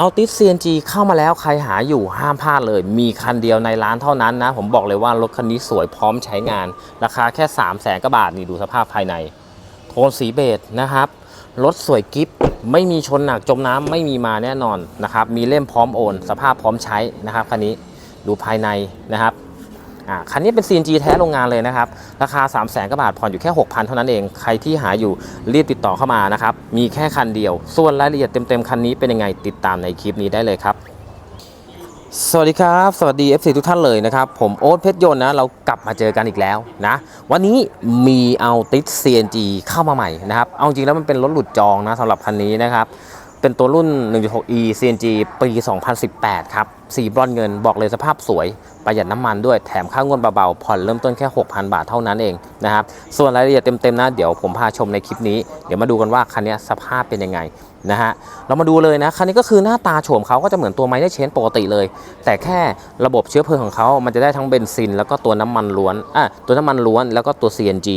เอาติส CNG เข้ามาแล้วใครหาอยู่ห้ามพลาดเลย มีคันเดียวในร้านเท่านั้นนะ ผมบอกเลยว่ารถคันนี้สวยพร้อมใช้งาน ราคาแค่3 0 0แสนกว่าบาทนี่ดูสภาพภายใน โทนสีเบจนะครับ รถสวยกิฟไม่มีชนหนักจมน้ำไม่มีมาแน่นอนนะครับ มีเล่มพร้อมโอน สภาพพร้อมใช้นะครับคันนี้ดูภายในนะครับ อ่าคันนี้เป็น CNG แท้โรงงานเลยนะครับ ราคา 3 0 0แสนกว่าบาทผ่อนอยู่แค่ 6,000 เท่านั้นเอง ใครที่หาอยู่รีบติดต่อเข้ามานะครับ มีแค่คันเดียว ส่วนรายละเอียดเต็มๆ คันนี้เป็นยังไงติดตามในคลิปนี้ได้เลยครับสวัสดีครับ สวัสดี FC ทุกท่านเลยนะครับ ผมโอ๊ตเพชรยนต์นะ เรากลับมาเจอกันอีกแล้วนะ วันนี้มีเอาติด CNG เข้ามาใหม่นะครับ เอาจริงแล้วมันเป็นรถหลุดจองนะสำหรับคันนี้นะครับ เป็นตัวรุ่น 1.6e CNG ปี 2018 ครับ สีบรอนเงินบอกเลยสภาพสวย ประหยัดน้ำมันด้วยแถมค่างวดเบาๆผ่อนเริ่มต้นแค่ 6,000 บาทเท่านั้นเองนะครับส่วนรายละเอียดเต็มๆนะเดี๋ยวผมพาชมในคลิปนี้เดี๋ยวมาดูกันว่าคันนี้สภาพเป็นยังไงนะฮะเรามาดูเลยนะคันนี้ก็คือหน้าตาโฉมเขาก็จะเหมือนตัวไมเนอร์เชนปกติเลย แต่แค่ระบบเชื้อเพลิงของเขามันจะได้ทั้งเบนซิน แล้วก็ตัวน้ำมันล้วนอะตัวน้ำมันล้วนแล้วก็ตัว CNG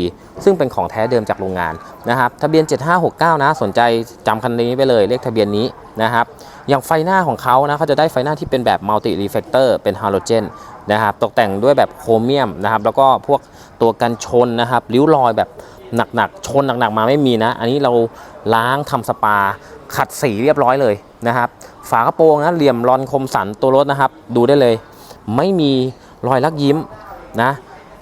ซึ่งเป็นของแท้เดิมจากโรงงานนะครับทะเบียน 7569 นะสนใจจำคันนี้ไปเลยเลขทะเบียนนี้นะครับอย่างไฟหน้าของเขานะเขาจะได้ไฟหน้าที่เป็นแบบมัลติรีเฟกเตอร์เป็นฮาโลเจนนะครับตกแต่งด้วยแบบโครเมียมนะครับแล้วก็พวกตัวกันชนนะครับริ้วรอยแบบหนักๆ ชนหนักๆ มาไม่มีนะ อันนี้เราล้างทำสปาขัดสีเรียบร้อยเลยนะครับ ฝากระโปรงนะเหลี่ยมรอนคมสันตัวรถนะครับ ดูได้เลย ไม่มีรอยลักยิ้มนะ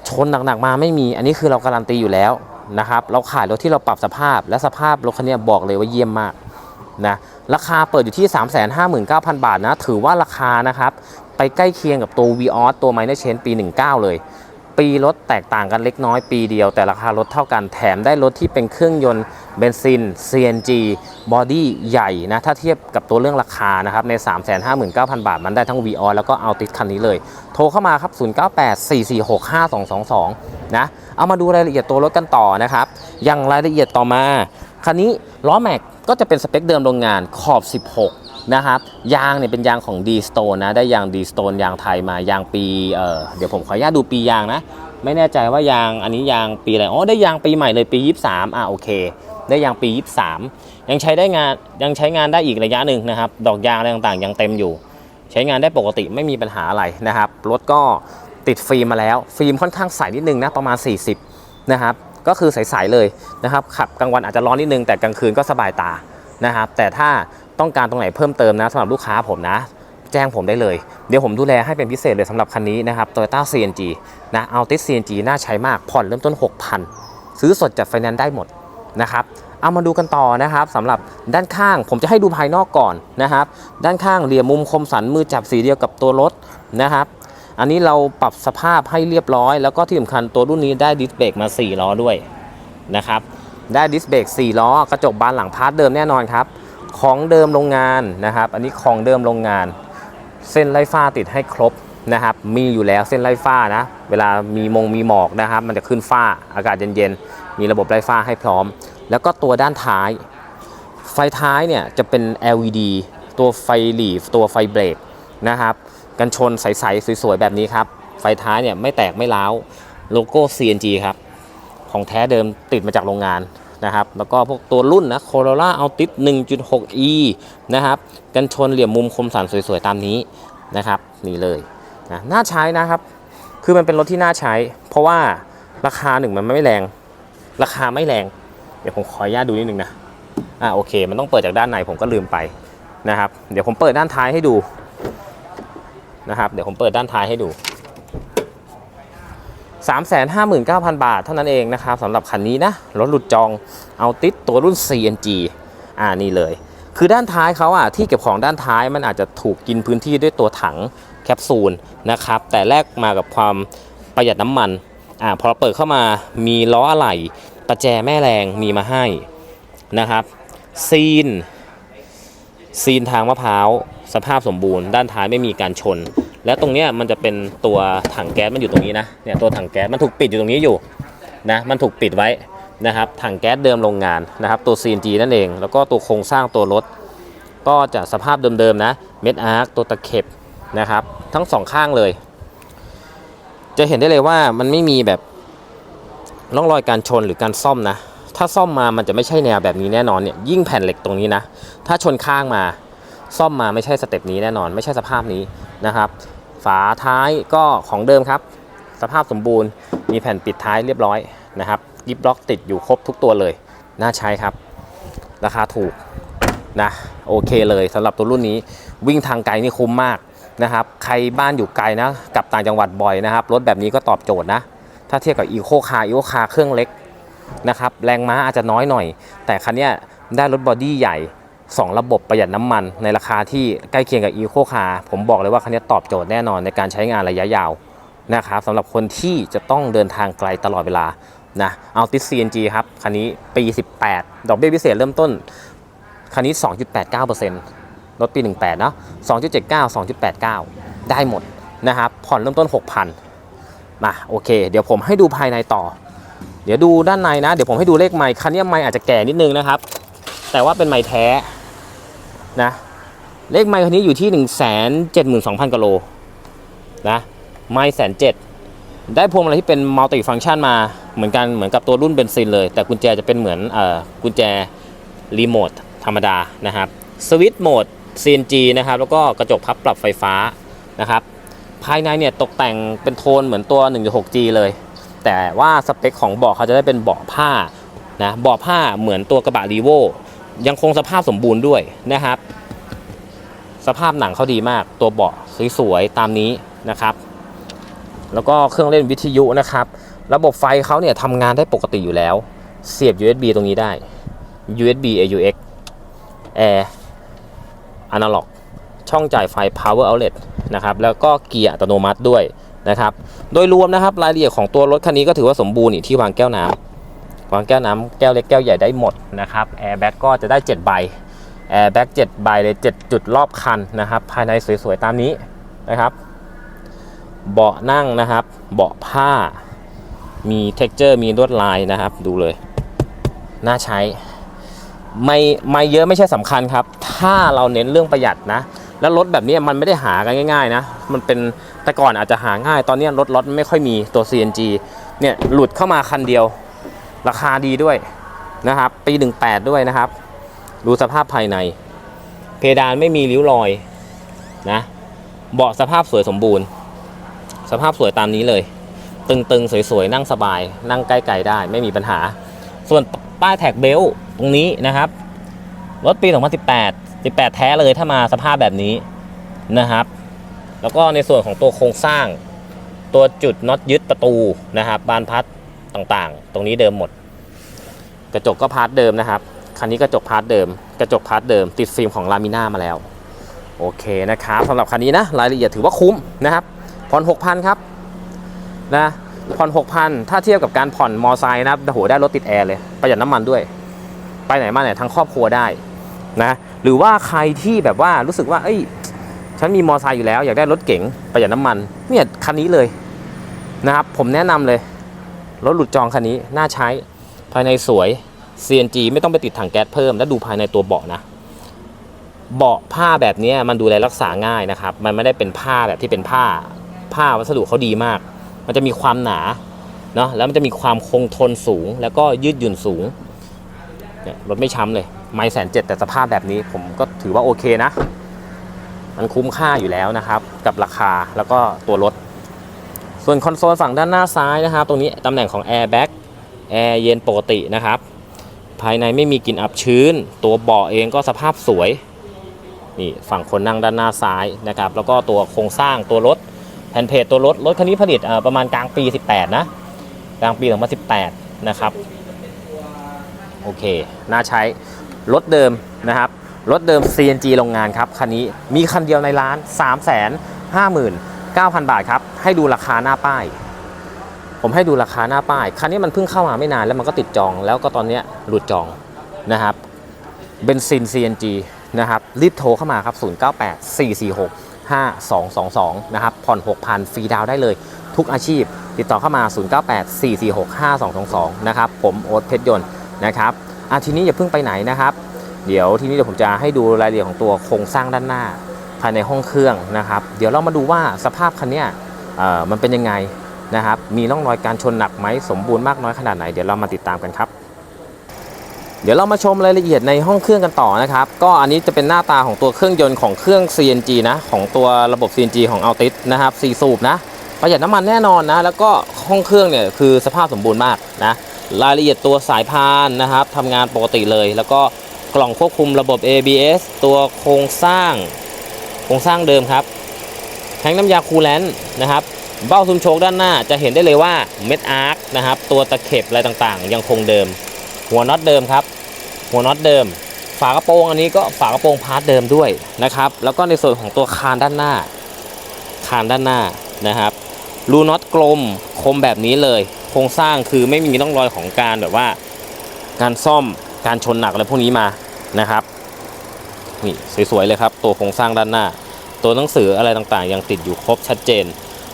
ชนหนักๆ มาไม่มี อันนี้คือเราการันตีอยู่แล้วนะครับ เราขายรถที่เราปรับสภาพและสภาพรถคันนี้บอกเลยว่าเยี่ยมมาก นะราคาเปิดอยู่ที่ 359,000 บาทนะ ถือว่าราคานะครับ ไปใกล้เคียงกับตัว v ีออตัว Minor Change ปี 19 เลย ปีรถแตกต่างกันเล็กน้อยปีเดียว แต่ราคารถเท่ากันแถมได้รถที่เป็นเครื่องยนต์เบนซิน CNG บอดี้ใหญ่นะ ถ้าเทียบกับตัวเรื่องราคานะครับ ใน 359,000 บาท มันได้ทั้ง v ีออแล้วก็เอาติดคันนี้เลย โทรเข้ามาครับ 0984465222 นะ เอามาดูรายละเอียดตัวรถกันต่อนะครับ อย่างรายละเอียดต่อมาคันนี้ล้อแม็ก ก็จะเป็นสเปคเดิมโรงงานขอบ 16 นะครับ ยางเนี่ยเป็นยางของ D Stone นะ ได้ยาง D Stone ยางไทยมายางปีเอ่อเดี๋ยวผมขออนุญาตดูปียางนะ ไม่แน่ใจว่ายางอันนี้ยางปีอะไร อ๋อ ได้ยางปีใหม่เลยปี 23 อะโอเค ได้ยางปี 23 ยังใช้ได้งานยังใช้งานได้อีกระยะหนึ่งนะครับ ดอกยางอะไรต่างๆ ยังเต็มอยู่ ใช้งานได้ปกติไม่มีปัญหาอะไรนะครับ รถก็ติดฟิล์มมาแล้ว ฟิล์มค่อนข้างใสนิดนึงนะประมาณ 40 นะครับ ก็คือใสๆเลยนะครับขับกลางวันอาจจะร้อนนิดนึงแต่กลางคืนก็สบายตานะครับ แต่ถ้าต้องการตรงไหนเพิ่มเติมนะสำหรับลูกค้าผมนะ แจ้งผมได้เลย เดี๋ยวผมดูแลให้เป็นพิเศษเลยสำหรับคันนี้นะครับ Toyota CNG นะเอาติ CNG น่าใช้มากผ่อนเริ่มต้น 6,000 ซื้อสดจัดไฟแนนซ์ได้หมดนะครับเอามาดูกันต่อนะครับสำหรับด้านข้างผมจะให้ดูภายนอกก่อนนะครับ ด้านข้างเหลี่ยมมุมคมสันมือจับสีเดียวกับตัวรถนะครับ อันนี้เราปรับสภาพให้เรียบร้อย แล้วก็ที่สำคัญตัวรุ่นนี้ได้ดิสเบรกมา 4 ล้อด้วยนะครับได้ดิสเบรก4ล้อกระจกบานหลังพาร์ทเดิมแน่นอนครับ ของเดิมโรงงานนะครับ อันนี้ของเดิมโรงงาน เส้นไล่ฟ้าติดให้ครบนะครับ มีอยู่แล้วเส้นไล่ฟ้านะ เวลามีมงมีหมอกนะครับ มันจะขึ้นฟ้าอากาศเย็นๆ มีระบบไล่ฟ้าให้พร้อม แล้วก็ตัวด้านท้าย ไฟท้ายเนี่ยจะเป็น LED ตัวไฟหลีตัวไฟเบรกนะครับ กันชนใสๆสวยๆแบบนี้ครับ ไฟท้ายเนี่ยไม่แตกไม่ร้าวโลโก้ CNG ครับ ของแท้เดิมติดมาจากโรงงานนะครับ แล้วก็พวกตัวรุ่นนะ Corolla Altis 1.6e นะครับ กันชนเหลี่ยมมุมคมสันสวยๆ ตามนี้นะครับนี่เลยนะน่าใช้นะครับ คือมันเป็นรถที่น่าใช้ เพราะว่าราคาหนึ่งมันไม่แรง ราคาไม่แรง เดี๋ยวผมขออนุญาตดูนิดนึงนะอ่าโอเค มันต้องเปิดจากด้านในผมก็ลืมไปนะครับ เดี๋ยวผมเปิดด้านท้ายให้ดู นะครับ เดี๋ยวผมเปิดด้านท้ายให้ดู 359,000 บาทเท่านั้นเองนะครับสำหรับคันนี้นะ รถหลุดจองเอาติดตัวรุ่น CNG อ่านี่เลย คือด้านท้ายเขาอะที่เก็บของด้านท้ายมันอาจจะถูกกินพื้นที่ด้วยตัวถังแคปซูลนะครับ แต่แลกมากับความประหยัดน้ำมันอ่าพอเราเปิดเข้ามามีล้ออะไหล่ประแจแม่แรงมีมาให้นะครับ ซีน ซีนทางมะพร้าว สภาพสมบูรณ์ด้านท้ายไม่มีการชน และตรงเนี้ยมันจะเป็นตัวถังแก๊สมันอยู่ตรงนี้นะเนี่ยตัวถังแก๊สมันถูกปิดอยู่ตรงนี้อยู่นะมันถูกปิดไว้นะครับถังแก๊สเดิมโรงงานนะครับตัว CNG นั่นเอง แล้วก็ตัวโครงสร้างตัวรถ ก็จะสภาพเดิมๆนะเม็ดอาร์คตัวตะเข็บนะครับทั้งสองข้างเลย จะเห็นได้เลยว่ามันไม่มีแบบร่องรอยการชนหรือการซ่อมนะ ถ้าซ่อมมามันจะไม่ใช่แนวแบบนี้แน่นอนเนี่ยยิ่งแผ่นเหล็กตรงนี้นะ ถ้าชนข้างมา ซ่อมมาไม่ใช่สเต็ปนี้แน่นอน ไม่ใช่สภาพนี้นะครับ ฝาท้ายก็ของเดิมครับ สภาพสมบูรณ์ มีแผ่นปิดท้ายเรียบร้อยนะครับกิฟล็อกติดอยู่ครบทุกตัวเลย น่าใช้ครับ ราคาถูกนะโอเคเลยสำหรับตัวรุ่นนี้วิ่งทางไกลนี่คุ้มมากนะครับ ใครบ้านอยู่ไกลนะกลับต่างจังหวัดบ่อยนะครับ รถแบบนี้ก็ตอบโจทย์นะ ถ้าเทียบกับอีโคคาร์อีโคคาร์เครื่องเล็กนะครับ แรงม้าอาจจะน้อยหน่อย แต่คันนี้ได้รถบอดี้ใหญ่ 2 ระบบประหยัดน้ำมันในราคาที่ใกล้เคียงกับอีโคคาร์ผมบอกเลยว่าคันนี้ตอบโจทย์แน่นอนในการใช้งานระยะยาวนะครับสำหรับคนที่จะต้องเดินทางไกลตลอดเวลานะเอาติ CNG ครับ คันนี้ปี 18 ดอกเบี้ยพิเศษเริ่มต้น คันนี้ 2.89%ลดปี 18เนาะ2.79 2.89 ได้หมดนะครับผ่อนเริ่มต้น 6,000มาโอเค เดี๋ยวผมให้ดูภายในต่อ เดี๋ยวดูด้านในนะ เดี๋ยวผมให้ดูเลขไมค์คันนี้ไมค์อาจจะแก่นิดนึงนะครับ แต่ว่าเป็นไมค์แท้ นะ เลขไมค์คันนี้อยู่ที่ 1 7 2 0 0 0กิโลนะ ไมค์แสนเจ็ดได้พวงมาลัยที่เป็นมัลติฟังก์ชันมาเหมือนกันเหมือนกับตัวรุ่นเบนซินเลย แต่กุญแจจะเป็นเหมือนเอ่อกุญแจรีโมทธรรมดานะครับสวิตช์โหมด CNG นะครับ แล้วก็กระจกพับปรับไฟฟ้านะครับ ภายในเนี่ยตกแต่งเป็นโทนเหมือนตัว 1.6G เลย แต่ว่าสเปคของเบาะเขาจะได้เป็นเบาะผ้านะเบาะผ้าเหมือนตัวกระบะรีโว ยังคงสภาพสมบูรณ์ด้วยนะครับ สภาพหนังเขาดีมาก ตัวเบาะสวยๆตามนี้นะครับ แล้วก็เครื่องเล่นวิทยุนะครับ ระบบไฟเขาเนี่ยทำงานได้ปกติอยู่แล้ว เสียบ USB ตรงนี้ได้ USB AUX Air Analog ช่องจ่ายไฟ Power Outlet นะครับ แล้วก็เกียร์อัตโนมัติด้วยนะครับ โดยรวมนะครับรายละเอียดของตัวรถคันนี้ก็ถือว่าสมบูรณ์ที่วางแก้วน้ำ วางแก้วน้ำแก้วเล็กแก้วใหญ่ได้หมดนะครับแอร์แบ็กก็จะได้ 7 ใบแอร์แบ็ก7ใบเลย 7 จุดรอบคันนะครับ ภายในสวยๆ ตามนี้นะครับ เบาะนั่งนะครับ เบาะผ้า มี t e x t อร์มีลวดลายนะครับ ดูเลย น่าใช้ ไม่ไม่เยอะไม่ใช่สำคัญครับ ถ้าเราเน้นเรื่องประหยัดนะ แล้วรถแบบนี้มันไม่ได้หากันง่าย ๆ นะ มันเป็นแต่ก่อนอาจจะหาง่าย ตอนนี้รถรถไม่ค่อยมีตัว CNG เนี่ยหลุดเข้ามาคันเดียว ราคาดีด้วยนะครับ ปี18ด้วยนะครับ ดูสภาพภายใน เพดานไม่มีริ้วรอยนะเบาะสภาพสวยสมบูรณ์ สภาพสวยตามนี้เลย ตึงๆ สวยๆ นั่งสบาย นั่งใกล้ๆได้ ไม่มีปัญหา ส่วนป้ายแท็กเบลต์ตรงนี้นะครับ รถปี 2018 18 แท้เลยถ้ามาสภาพแบบนี้นะครับ แล้วก็ในส่วนของตัวโครงสร้าง ตัวจุดน็อตยึดประตูนะครับ บานพัด ต่างๆ ตรงนี้เดิมหมด กระจกก็พาร์ทเดิมนะครับ คันนี้กระจกพาร์ทเดิม กระจกพาร์ทเดิม ติดฟิล์มของลามิน่ามาแล้ว โอเคนะครับสำหรับคันนี้นะรายละเอียดถือว่าคุ้มนะครับผ่อน6,000ครับนะผ่อน6,000ถ้าเทียบกับการผ่อนมอไซค์นะโอ้โหได้รถติดแอร์เลยประหยัดน้ำมันด้วย ไปไหนมาไหนทั้งครอบครัวได้นะหรือว่าใครที่แบบว่ารู้สึกว่า เอ้ย ฉันมีมอไซค์อยู่แล้ว อยากได้รถเก๋งประหยัดน้ำมันเนี่ยคันนี้เลยนะครับ ผมแนะนำเลย รถหลุดจองคันนี้น่าใช้ภายในสวย CNG ไม่ต้องไปติดถังแก๊สเพิ่ม แล้วดูภายในตัวเบาะนะ เบาะผ้าแบบนี้มันดูแลรักษาง่ายนะครับ มันไม่ได้เป็นผ้าแบบที่เป็นผ้า ผ้าวัสดุเขาดีมาก มันจะมีความหนาเนาะแล้วมันจะมีความคงทนสูง แล้วก็ยืดหยุ่นสูงเนี่ยรถไม่ช้ำเลยไม่แสนเจ็ดแต่สภาพแบบนี้ผมก็ถือว่าโอเคนะ มันคุ้มค่าอยู่แล้วนะครับ กับราคาแล้วก็ตัวรถ ส่วนคอนโซลฝั่งด้านหน้าซ้ายนะครับ ตรงนี้ตำแหน่งของแอร์แบ็กแอร์เย็นปกตินะครับ ภายในไม่มีกลิ่นอับชื้น ตัวเบาะเองก็สภาพสวย นี่ฝั่งคนนั่งด้านหน้าซ้ายนะครับ แล้วก็ตัวโครงสร้างตัวรถแผ่นเพจตัวรถ รถคันนี้ผลิตประมาณกลางปี 18 นะ กลางปี 2018 นะครับ โอเค น่าใช้ รถเดิมนะครับ รถเดิม CNG โรงงานครับ คันนี้มีคันเดียวในร้าน 3 5 9 0 0 0 9,000 บาทครับ ให้ดูราคาหน้าป้าย ผมให้ดูราคาหน้าป้าย คันนี้มันเพิ่งเข้ามาไม่นานแล้วมันก็ติดจอง แล้วก็ตอนนี้หลุดจองนะครับเบนซิน CNG นะครับรีบโทรเข้ามาครับ 098 446 5222 นะครับ ผ่อน 6,000 ฟรีดาวน์ได้เลย ทุกอาชีพ ติดต่อเข้ามา 098 446 5222 นะครับ ผมโอ๊ตเพชรยนต์นะครับอะทีนี้อย่าเพิ่งไปไหนนะครับ เดี๋ยวทีนี้เดี๋ยวผมจะให้ดูรายละเอียดของตัวโครงสร้างด้านหน้า ภายในห้องเครื่องนะครับ เดี๋ยวเรามาดูว่าสภาพคันนี้มันเป็นยังไงนะครับ มีร่องรอยการชนหนักไหมสมบูรณ์มากน้อยขนาดไหน เดี๋ยวเรามาติดตามกันครับ เดี๋ยวเรามาชมรายละเอียดในห้องเครื่องกันต่อนะครับ ก็อันนี้จะเป็นหน้าตาของตัวเครื่องยนต์ของเครื่อง CNG นะ ของตัวระบบ CNG ของ Altis นะครับ4สูบนะ ประหยัดน้ำมันแน่นอนนะ แล้วก็ห้องเครื่องเนี่ยคือสภาพสมบูรณ์มากนะ รายละเอียดตัวสายพานนะครับทำงานปกติเลย แล้วก็กล่องควบคุมระบบ ABS ตัวโครงสร้าง รงสร้างเดิมครับแทงน้ำยาคูลแลนต์นะครับเบ้าซุมโชคด้านหน้าจะเห็นได้เลยว่าเม็ดอาร์คนะครับตัวตะเข็บอะไรต่างๆ ยังคงเดิม หัวน็อตเดิมครับ หัวน็อตเดิม ฝากระโปรงอันนี้ก็ฝากระโปรงพาร์ทเดิมด้วยนะครับแล้วก็ในส่วนของตัวคานด้านหน้า คานด้านหน้านะครับรูน็อตกลมคมแบบนี้เลย โครงสร้างคือไม่มีร่องรอยของการแบบว่า การซ่อมการชนหนักอะไรพวกนี้มานะครับ นี่สวยๆเลยครับ ตัวโครงสร้างด้านหน้า ตัวหนังสืออะไรต่างๆ ยังติดอยู่ครบชัดเจน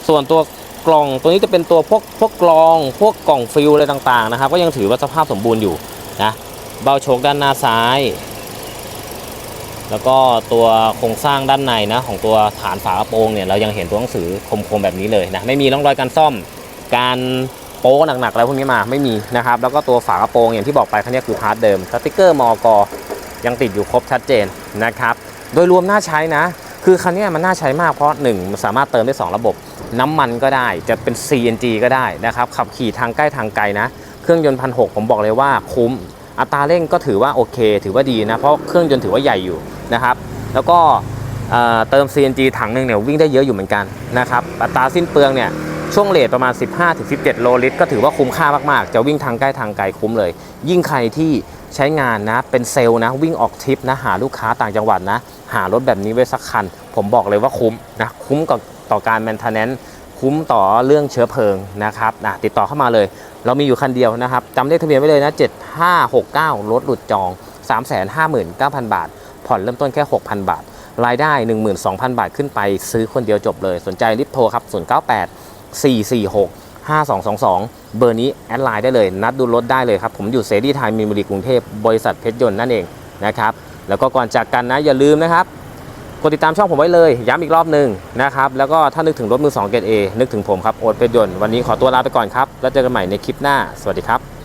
ส่วนตัวกล่องตัวนี้จะเป็นตัวพวกพวกกลอง พวกกล่องฟิลอะไรต่างๆนะครับก็ยังถือว่าสภาพสมบูรณ์อยู่นะเบ้าโชคด้านหน้าซ้าย แล้วก็ตัวโครงสร้างด้านในนะของตัวฐานฝากระโปรงเนี่ยเรายังเห็นตัวหนังสือคมๆแบบนี้เลยนะไม่มีร่องรอยการซ่อมการโป๊หนักๆอะไรพวกนี้มาไม่มีนะครับแล้วก็ตัวฝากระโปรงอย่างที่บอกไปคันนี้คือพาร์ทเดิมสติกเกอร์มอก ยังติดอยู่ครบชัดเจนนะครับ โดยรวมน่าใช้นะ คือคันนี้มันน่าใช้มากเพราะ 1 มันสามารถเติมได้ 2 ระบบ น้ำมันก็ได้จะเป็น CNG ก็ได้นะครับขับขี่ทางใกล้ทางไกลนะ เครื่องยนต์พันหผมบอกเลยว่าคุ้ม อัตราเร่งก็ถือว่าโอเค ถือว่าดีนะเพราะเครื่องยนต์ถือว่าใหญ่อยู่นะครับ แล้วก็เเติม CNG ถังหนึ่งเนี่ยวิ่งได้เยอะอยู่เหมือนกันนะครับอัตราสิ้นเปลืองเนี่ย ช่วงเลทประมาณ 15-17 โลลิตรก็ถือว่าคุ้มค่ามาก ๆ จะวิ่งทางใกล้ทางไกลคุ้มเลย ยิ่งใครที่ใช้งานนะ เป็นเซลล์นะ วิ่งออกทริปนะ หาลูกค้าต่างจังหวัดนะ หารถแบบนี้ไว้สักคัน ผมบอกเลยว่าคุ้มนะ คุ้มกับต่อการแมนเทนแนนคุ้มต่อเรื่องเชื้อเพลิงนะครับนะติดต่อเข้ามาเลย เรามีอยู่คันเดียวนะครับจำเลขทะเบียนไว้เลยนะ 7569 รถหลุดจอง 359,000 บาท ผ่อนเริ่มต้นแค่ 6,000 บาท รายได้ 12,000 บาทขึ้นไปซื้อคนเดียวจบเลย สนใจรีบโทรครับ098 446 5222 เบอร์นี้แอดไลน์ได้เลย นัดดูรถได้เลยครับ ผมอยู่เซรีไทยมีนบุรีกรุงเทพบริษัทเพชรยนต์นั่นเองนะครับ แล้วก็ก่อนจากกันนะอย่าลืมนะครับกดติดตามช่องผมไว้เลย ย้ำอีกรอบหนึ่งนะครับ แล้วก็ถ้านึกถึงรถมือ2เกรด A นึกถึงผมครับ โอ๊ตเพชรยนต์วันนี้ขอตัวลาไปก่อนครับ แล้วเจอกันใหม่ในคลิปหน้า สวัสดีครับ